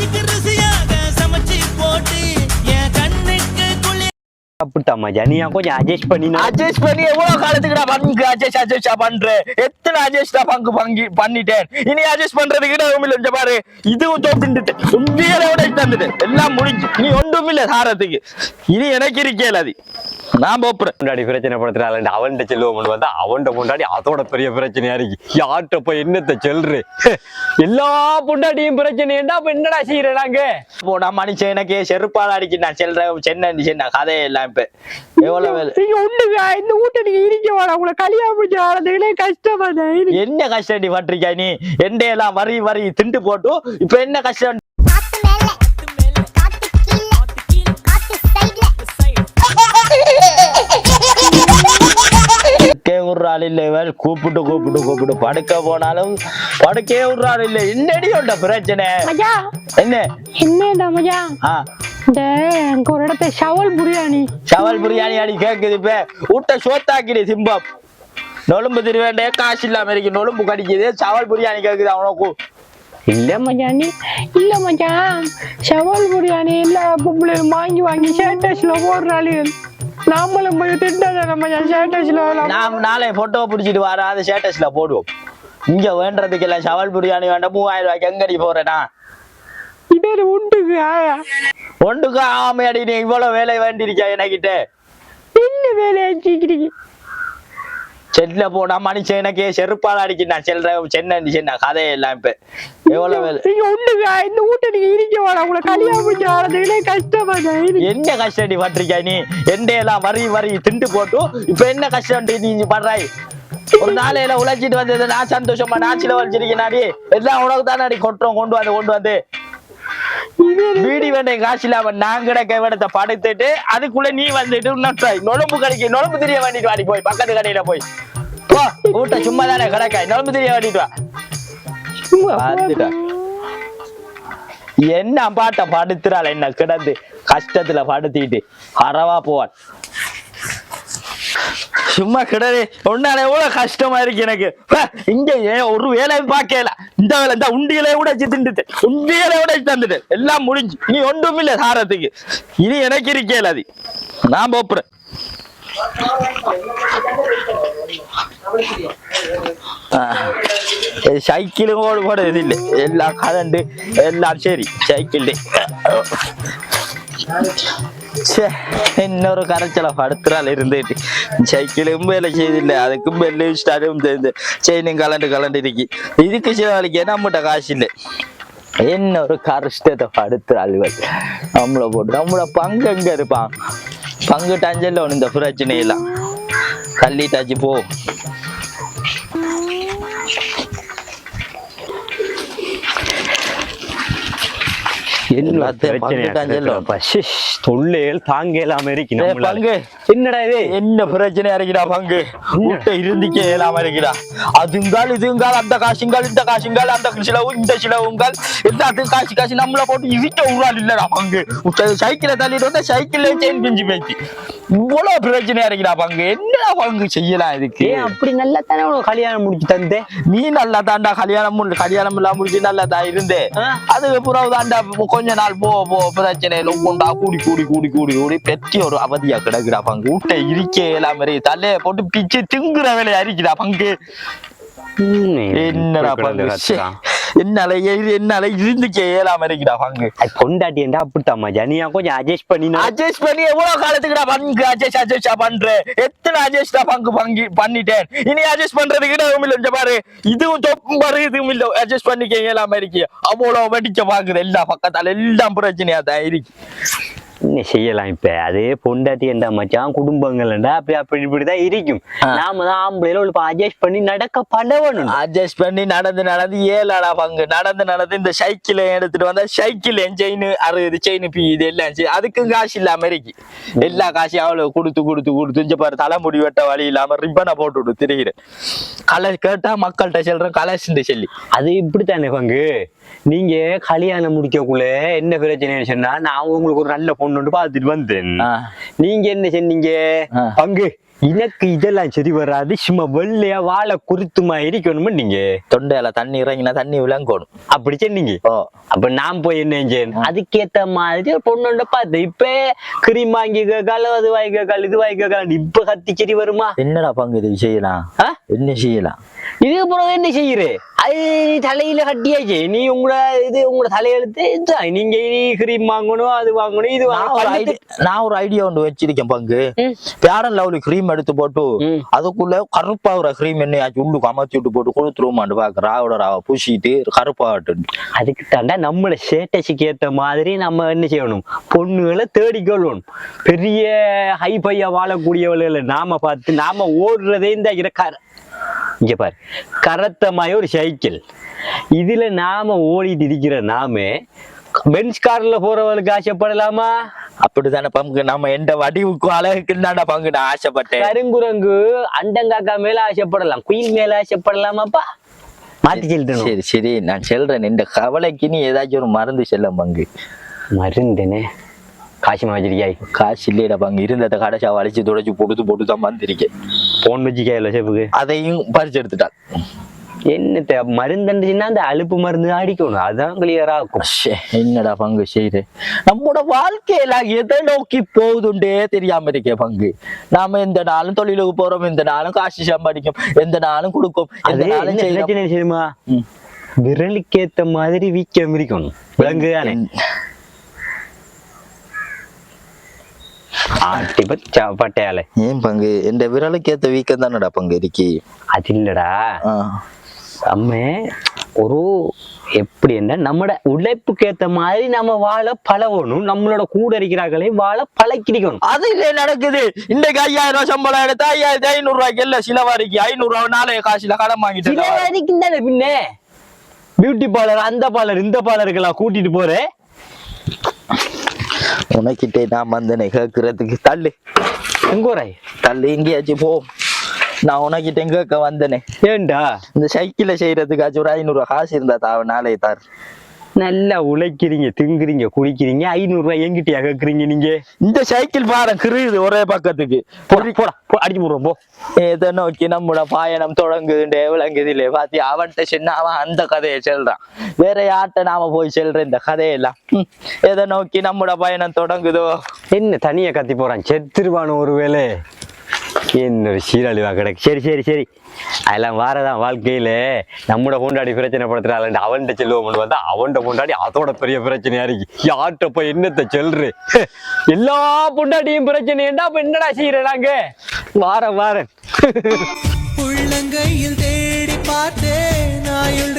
வாய்க்கு ருசியாக சமைச்சு போட்டு என் கண்ணுக்கு குளிர் அப்படித்தான் மஜா நீ கொஞ்சம் அட்ஜஸ்ட் பண்ணி அட்ஜஸ்ட் பண்ணி எவ்வளவு காலத்துக்கு நான் பங்கு அட்ஜஸ்ட் அட்ஜஸ்டா பண்றேன் எத்தனை அட்ஜஸ்டா பங்கு பங்கி பண்ணிட்டேன். இனி அட்ஜஸ்ட் பண்றதுக்கு இடம் இல்ல பாரு. இதுவும் தோப்பிட்டு உண்மையோட தந்துட்டு எல்லாம் முடிஞ்சு. நீ ஒன்றும் இல்ல சாரத்துக்கு. இனி எனக்கு இருக்கேல அது நான் போப்புறேன். முன்னாடி பிரச்சனை படுத்துறாள் அவன்கிட்ட செல்லுவோம்னு வந்தா அவன்கிட்ட முன்னாடி அதோட பெரிய பிரச்சனையா இருக்கு. யார்கிட்ட போய் என்னத்த சொல்று எல்லா பொண்டாட்டியும் பிரச்சனைண்டா அப்ப என்னடா செய்யற நாங்க? போனா மனுஷன் எனக்கு செருப்பால் அடிச்சு நான் செல்றேன் சென்னை சென்ன கதையெல்லாம் இப்ப. எவ்வளவு நீங்க ஒண்ணுங்க இந்த வீட்டை நீங்க இடிக்க வேணாம். உங்களை கல்யாணம் முடிச்சு ஆனதுகளே கஷ்டமா என்ன கஷ்டம் நீ பண்றீங்க நீ? எண்டே எல்லாம் வரி வரி திண்டு போட்டு இப்ப என்ன கஷ்டம்? விடுறாள் இல்ல இவன் கூப்பிட்டு கூப்பிட்டு கூப்பிட்டு படுக்க போனாலும் படுக்கே விடுறாள் இல்ல என்னடி உண்ட பிரச்சனை? என்ன? என்னடா மஜா? இந்த ஒரு இடத்த ஷவல் பிரியாணி. சவல் பிரியாணி அடி கேக்குது இப்ப. விட்ட சோத்தாக்கிடு சிம்பம். நொலும்பு திருவேண்டே காசு இல்லாம இருக்கு. நொலும்பு கடிக்குது. சவல் பிரியாணி கேக்குது அவனுக்கு. இல்ல நீ இல்ல மஜா. ஷவல் பிரியாணி எல்லா பொம்பளையும் வாங்கி வாங்கி ஸ்டேட்டஸ்ல போடுறாளு. நாமளும் போய் திட்டாத மஜா ஸ்டேட்டஸ்ல நாம் நாளை போட்டோ பிடிச்சிட்டு வர அது ஸ்டேட்டஸ்ல போடுவோம். இங்க வேண்டதுக்கு எல்லாம் சவல் பிரியாணி வேண்டாம் மூவாயிரம் ரூபாய்க்கு எங்கடி போறேனா? இது உண்டுக்கு ஆயா? ஒன்றுக்கு ஆமையடி நீ இவ்வளவு வேலை வேண்டியிருக்கா என்கிட்ட என்ன வேலையை வச்சுக்கிறீங்க செல்ல போனா மனுஷன் எனக்கு செருப்பால் அடிச்சு நான் செல்றேன் சென்னை சென்ன கதையெல்லாம் இப்ப. எவ்வளவு நீங்க உண்டுங்க இந்த வீட்டை நீங்க இடிக்க வேணாம் உங்களை கல்யாணம் முடிச்சு ஆனதுகளே கஷ்டமா என்ன கஷ்டம் நீ பண்றீங்க நீ? எண்டே எல்லாம் வரி வரி திண்டு போட்டு இப்ப என்ன கஷ்டம் நீ பண்றாய்? ஒரு நாளையில உழைச்சிட்டு வந்தது நான் சந்தோஷமா நான் சில வச்சிருக்கேன் எல்லாம் உனக்கு தானே அடி கொட்டுறோம் கொண்டு வந்து கொண்டு வந்து. வீடி வேண்டாம் காசு இல்லாம நான் கிடக்க வேடத்தை படுத்துட்டு அதுக்குள்ள நீ வந்துட்டு நொட்டாய் நொழம்பு கடைக்கு நொழம்பு தெரிய வேண்டிட்டு வாடி போய். பக்கத்து கடையில போய். போ வீட்டை சும்மா தானே கிடக்காய் நொழம்பு தெரிய வேண்டிட்டு வா. பார்த்துட்டா. என்ன பாட்ட படுத்துறாள்? என்ன கிடந்து கஷ்டத்துல படுத்திட்டு. அறவா போவாள் சும்மா கிடறே. ஒன்னால எவ்வளவு கஷ்டமா இருக்கு எனக்கு. இங்க ஏன் ஒரு வேலையும் பார்க்கல. இந்த வேலை இந்த உண்டியலை கூட வச்சு திண்டுட்டு உண்டியலை கூட தந்துட்டு. எல்லாம் முடிஞ்சு. இனி ஒன்றும் இல்ல சாரத்துக்கு. இனி எனக்கு இருக்கேல அது. நான் போப்புறேன். சைக்கிளும் ஓடு இது இல்லை. எல்லாம் கரண்டு எல்லாம் சரி. சைக்கிள். இன்னொரு கரைச்சல படுத்துறாள் இருந்துட்டு சைக்கிளும் வேலை செய்தில்லை அதுக்கும் பெல்லு ஸ்டாரும் தெரிஞ்சு செயினும் கலண்டு கலண்டு இருக்கு இதுக்கு சிவாலிக்கு நம்மகிட்ட காசு இல்லை என்ன ஒரு கஷ்டத்தை படுத்துறாள் இவள் நம்மள போட்டு நம்மள பங்கு எங்க இருப்பான் பங்கு டஞ்சல்ல ஒண்ணு இந்த பிரச்சனை எல்லாம் தள்ளிட்டாச்சு போ எல்லாத்தையும் தொல்லைகள் தாங்க இல்லாம இருக்கு ஏய், நம்மளால. பங்கு. என்னடா இது? என்ன பிரச்சனையா இருக்குடா பங்கு? முட்டை இருந்துக்கே இல்லாம இருக்குடா. அதுங்கால் இதுங்கால் அந்த காசுங்கால் இந்த காசுங்கால் அந்த சிலவு இந்த சிலவுங்கால். எல்லாத்துக்கும் காசு காசு நம்மள போட்டு இருக்க உருளால் இல்லடா பங்கு. சைக்கிளை தள்ளிட்டு வந்தா சைக்கிள்ல செயின் பிஞ்சு பேச்சு இவ்வளவு பிரச்சனையா இருக்குடா பங்கு. என்னடா பங்கு செய்யலாம் இதுக்கு? அப்படி நல்லா தானே உனக்கு கல்யாணம் முடிச்சு தந்தேன் நீ நல்லா தாண்டா கல்யாணம் முடி- கல்யாணம் எல்லாம் முடிச்சு நல்லா தான் இருந்தே அதுக்கு பிறகு தாண்டா கொஞ்ச நாள் போ போ பிரச்சனையில கொண்டா கூடி கூடி கூடி கூடி கூடி பெட்டி ஒரு அவதியா கிடக்குடா பங்கு. விட்ட இருக்கே எல்லாம் மாதிரி தலைய போட்டு பிச்சு திங்குற வேலையா இருக்குடா பங்கு. என்னடா பங்கு. என்னால என்னால இருந்துக்கே இயலாம இருக்குடா பங்கு. பொண்டாட்டி என்றா அப்படித்தான் மஜா நீ கொஞ்சம் அட்ஜஸ்ட் பண்ணி அட்ஜஸ்ட் பண்ணி எவ்வளவு காலத்துக்குடா பங்கு? அட்ஜஸ்ட் அட்ஜஸ்டா பண்றேன் எத்தனை அட்ஜஸ்டா பங்கு பங்கி பண்ணிட்டேன். இனி அட்ஜஸ்ட் பண்றதுக்கு இடமும் இல்ல பாரு. இதுவும் தொப்பும் பாரு இதுவும் இல்ல. அட்ஜஸ்ட் பண்ணிக்க இயலாம இருக்கு அவ்வளவு வெடிக்க பாக்குது எல்லா பக்கத்தால எல்லாம் பிரச்சனையா தான் இருக்கு. என்ன செய்யலாம் இப்ப? அதே பொண்டாட்டி என்றா மச்சான் குடும்பங்கள்டா அப்படி அப்படி இப்படிதான் இருக்கும். நாம தான் ஆம்பளையில ஒரு அட்ஜஸ்ட் பண்ணி நடக்க பழவணும் அட்ஜஸ்ட் பண்ணி நடந்து நடந்து ஏழாடா பங்கு. நடந்து நடந்து இந்த சைக்கிளை எடுத்துட்டு வந்தா சைக்கிள் செயின் அறுபது செயின் பி இது எல்லாம் அதுக்கும் காசு இல்லாம இருக்கு. எல்லா காசையும் அவ்வளவு கொடுத்து கொடுத்து கொடுத்து இங்க பாரு தலைமுடி வெட்ட வழி இல்லாம ரிப்பனை போட்டு விட்டு திரிகிறேன் கலர் கேட்டா மக்கள்கிட்ட சொல்றேன் கலர்ஸ்ன்னு சொல்லி. அது இப்படித்தானே பங்கு? நீங்க கல்யாணம் முடிக்கக்குள்ள என்ன பிரச்சனைன்னு சொன்னா நான் உங்களுக்கு ஒரு நல்ல பொண்ணு பார்த்துட்டு வந்தேன். நீங்க என்ன சொன்னீங்க. பங்கு எனக்கு இதெல்லாம் சரி வராது. சும்மா வெள்ளையா வாழை குருத்துமா இருக்கணும்னு நீங்க? தொண்டையில தண்ணி இறங்கினா தண்ணி விளங்கணும். அப்படி சொன்னீங்க ஓ. அப்ப நான் போய் என்ன செஞ்சேன் அதுக்கேத்த மாதிரி ஒரு பொண்ணு பார்த்தேன் இப்ப கிரீம் வாங்கி கேட்கால அது வாங்கி கேட்கால இது வாங்கி கேட்கால இப்ப கத்தி சரி வருமா? என்னடா பங்கு இது? செய்யலாம்? என்ன செய்யலாம்? இதுக்கு பிறகு என்ன செய்யறே? அது தலையில கட்டியாச்சு. நீ உங்களோட இது உங்களோட தலையெழுத்து நீங்க நீ கிரீம் வாங்கணும் அது வாங்கணும் இது நான் ஒரு ஐடியா ஒன்று வச்சிருக்கேன் பங்கு. பேரன் லவ்லி க்ரீம் எடுத்து போட்டு. அதுக்குள்ள கருப்பாகிற க்ரீம் என்னையாச்சும் உள்ளுக்கு அமர்த்தி விட்டு போட்டு கொடுத்துருமான்னு பாக்க. ராவோட ராவை பூசிட்டு கருப்பாகட்டு அதுக்கு தாண்டா நம்மள ஸ்டேட்டஸுக்கு ஏத்த மாதிரி நம்ம என்ன செய்யணும்? பொண்ணுகளை தேடிக்கொள்ளணும் பெரிய ஹை பையா வாழக்கூடியவர்களை நாம பார்த்து நாம ஓடுறதே இந்த இங்க பாரு. கரத்தமாய ஒரு சைக்கிள் இதுல நாம ஓடிட்டு இருக்கிற நாம பென்ஸ் கார்ல போறவங்களுக்கு ஆசைப்படலாமா? அப்படித்தானே பங்கு? நம்ம எந்த வடிவுக்கும் அழகுக்கு தானே பங்கு? நான் ஆசைப்பட்டேன். கருங்குரங்கு அண்டங்காக்கா மேல ஆசைப்படலாம். குயில் மேல ஆசைப்படலாமாப்பா? மாத்தி சொல்லிட்டணும் சரி சரி நான் சொல்றேன். இந்த கவலைக்கு நீ ஏதாச்சும் ஒரு மருந்து செல்ல பங்கு. மருந்தனே? காசுமா வச்சிருக்கியாய்? காசு இல்லையடா பங்கு. இருந்ததை கடைசா வலிச்சு துடைச்சு போட்டு போட்டு தான் வந்திருக்கேன் போன் வச்சுக்காயில்ல சேப்புக்கு? அதையும் பறிச்சு எடுத்துட்டான். என்னத்த மருந்துச்சுன்னா அந்த அலுப்பு மருந்து அடிக்கணும். அதான் கிளியரா இருக்கும் என்னடா பங்கு செய்யுது? நம்மோட வாழ்க்கையில எதை நோக்கி போகுதுண்டே தெரியாம இருக்கே பங்கு. நாம எந்த நாளும் தொழிலுக்கு போறோம் எந்த நாளும் காசு சம்பாதிக்கும் எந்த நாளும் கொடுக்கும் எந்த நாளும் என்ன செய்றோம். பிரச்சனை தெரியுமா? ம். விரலுக்கேத்த மாதிரி வீக்கம் இருக்கணும். விலங்கு தானே பட்டையால ஏன் பங்கு? எந்த விரலுக்கு ஏத்த வீக்கம் தானடா பங்கு இருக்கி. அது இல்லடா. ஆ. நம்ம ஒரு எப்படி என்ன நம்மட உழைப்புக்கு ஏத்த மாதிரி நம்ம வாழ பழகணும். நம்மளோட கூட இருக்கிறார்களையும் வாழ பழக்கிடிக்கணும் அது இல்ல நடக்குது. இன்னைக்கு ஐயாயிரம் ரூபாய் சம்பளம் எடுத்தா ஐயாயிரத்தி ஐநூறு ரூபாய்க்கு இல்ல சிலவாரிக்கு ஐநூறு ரூபாய் நாளைய காசுல கடன் வாங்கிட்டு சில வரைக்கும் தானே பின்ன. பியூட்டி பார்லர் அந்த பார்லர் இந்த பார்லருக்கெல்லாம் கூட்டிட்டு போறேன். உனக்கிட்டே நான் வந்தனே கேட்கறதுக்கு தள்ளு. எங்கோராய் தள்ளு எங்கேயாச்சும் போ. நான் உனக்கிட்ட கேட்க வந்தனே? ஏண்டா? இந்த சைக்கிளை செய்யறதுக்காச்சும் ஒரு ஐநூறு காசு இருந்தா தாவ நாளை தார். நல்லா உழைக்கிறீங்க திங்குறீங்க குடிக்கிறீங்க ஐநூறு ரூபாய் எங்கிட்டயா கேக்குறீங்க நீங்க? இந்த சைக்கிள் பாரு கிருது ஒரே பக்கத்துக்கு. போடா போடா அடிச்சு போடுறோம் போ. எதை நோக்கி நம்மளோட பயணம் தொடங்குதுண்டே விளங்குது இல்லையே பாத்தி அவன்கிட்ட சொன்னா அவன் அந்த கதையை சொல்றான். வேற யார்கிட்ட நாம போய் சொல்ற இந்த கதையெல்லாம்? எதை நோக்கி நம்மளோட பயணம் தொடங்குதோ? என்ன தனியா கத்தி போறான்? செத்துருவானு ஒருவேளை? என்னொரு சீரழிவா கிடக்கு? சரி சரி சரி. அதெல்லாம் வாரதான் வாழ்க்கையில். நம்மட கொண்டாடி பிரச்சனை படுத்துறாள் அவன்கிட்ட செல்லுவோம்னு வந்தா அவன்கிட்ட கொண்டாடி அதோட பெரிய பிரச்சனையா இருக்கு. யார்கிட்ட போய் என்னத்த செல்று எல்லா பொண்டாட்டியும் பிரச்சனைண்டா அப்ப என்னடா செய்யற வார வாரன் உள்ளங்கையில் தேடி பார்த்தேன் ஆயுள்